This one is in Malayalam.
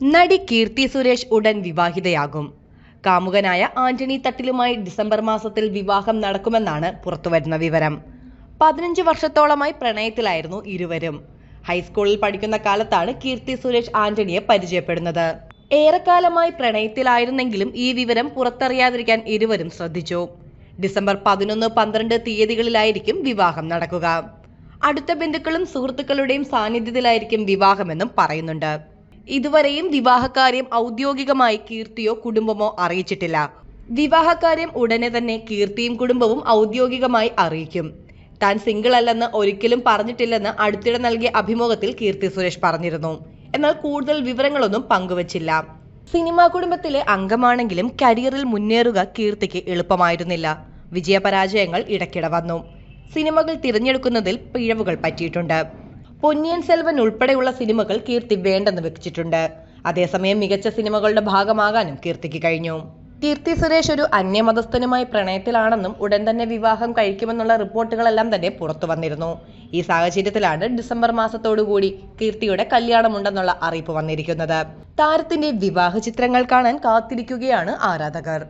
നടി കീർത്തി സുരേഷ് ഉടൻ വിവാഹിതയാകും. കാമുകനായ ആന്റണി തട്ടിലുമായി ഡിസംബർ മാസത്തിൽ വിവാഹം നടക്കുമെന്നാണ് പുറത്തുവരുന്ന വിവരം. പതിനഞ്ച് വർഷത്തോളമായി പ്രണയത്തിലായിരുന്നു ഇരുവരും. ഹൈസ്കൂളിൽ പഠിക്കുന്ന കാലത്താണ് കീർത്തി സുരേഷ് ആന്റണിയെ പരിചയപ്പെടുന്നത്. ഏറെക്കാലമായി പ്രണയത്തിലായിരുന്നെങ്കിലും ഈ വിവരം പുറത്തറിയാതിരിക്കാൻ ഇരുവരും ശ്രദ്ധിച്ചു. ഡിസംബർ പതിനൊന്ന് പന്ത്രണ്ട് തീയതികളിലായിരിക്കും വിവാഹം നടക്കുക. അടുത്ത ബന്ധുക്കളും സുഹൃത്തുക്കളുടെയും സാന്നിധ്യത്തിലായിരിക്കും വിവാഹമെന്നും പറയുന്നുണ്ട്. ഇതുവരെയും വിവാഹകാര്യം ഔദ്യോഗികമായി കീർത്തിയോ കുടുംബമോ അറിയിച്ചിട്ടില്ല. വിവാഹകാര്യം ഉടനെ തന്നെ കീർത്തിയും കുടുംബവും ഔദ്യോഗികമായി അറിയിക്കും. താൻ സിംഗിൾ അല്ലെന്ന് ഒരിക്കലും പറഞ്ഞിട്ടില്ലെന്ന് അടുത്തിടെ നൽകിയ അഭിമുഖത്തിൽ കീർത്തി സുരേഷ് പറഞ്ഞിരുന്നു. എന്നാൽ കൂടുതൽ വിവരങ്ങളൊന്നും പങ്കുവച്ചില്ല. സിനിമാ കുടുംബത്തിലെ അംഗമാണെങ്കിലും കരിയറിൽ മുന്നേറുക കീർത്തിക്ക് എളുപ്പമായിരുന്നില്ല. വിജയപരാജയങ്ങൾ ഇടയ്ക്കിടെ വന്നു. സിനിമകൾ തിരഞ്ഞെടുക്കുന്നതിൽ പിഴവുകൾ പറ്റിയിട്ടുണ്ട്. പൊന്നിയൻ സെൽവൻ ഉൾപ്പെടെയുള്ള സിനിമകൾ കീർത്തി വേണ്ടെന്ന് വെച്ചിട്ടുണ്ട്. അതേസമയം മികച്ച സിനിമകളുടെ ഭാഗമാകാനും കീർത്തിക്ക് കഴിഞ്ഞു. കീർത്തി സുരേഷ് ഒരു അന്യമതസ്ഥനുമായി പ്രണയത്തിലാണെന്നും ഉടൻ തന്നെ വിവാഹം കഴിക്കുമെന്നുള്ള റിപ്പോർട്ടുകളെല്ലാം തന്നെ പുറത്തു വന്നിരുന്നു. ഈ സാഹചര്യത്തിലാണ് ഡിസംബർ മാസത്തോടുകൂടി കീർത്തിയുടെ കല്യാണമുണ്ടെന്നുള്ള അറിയിപ്പ് വന്നിരിക്കുന്നത്. താരത്തിന്റെ വിവാഹ ചിത്രങ്ങൾ കാണാൻ കാത്തിരിക്കുകയാണ് ആരാധകർ.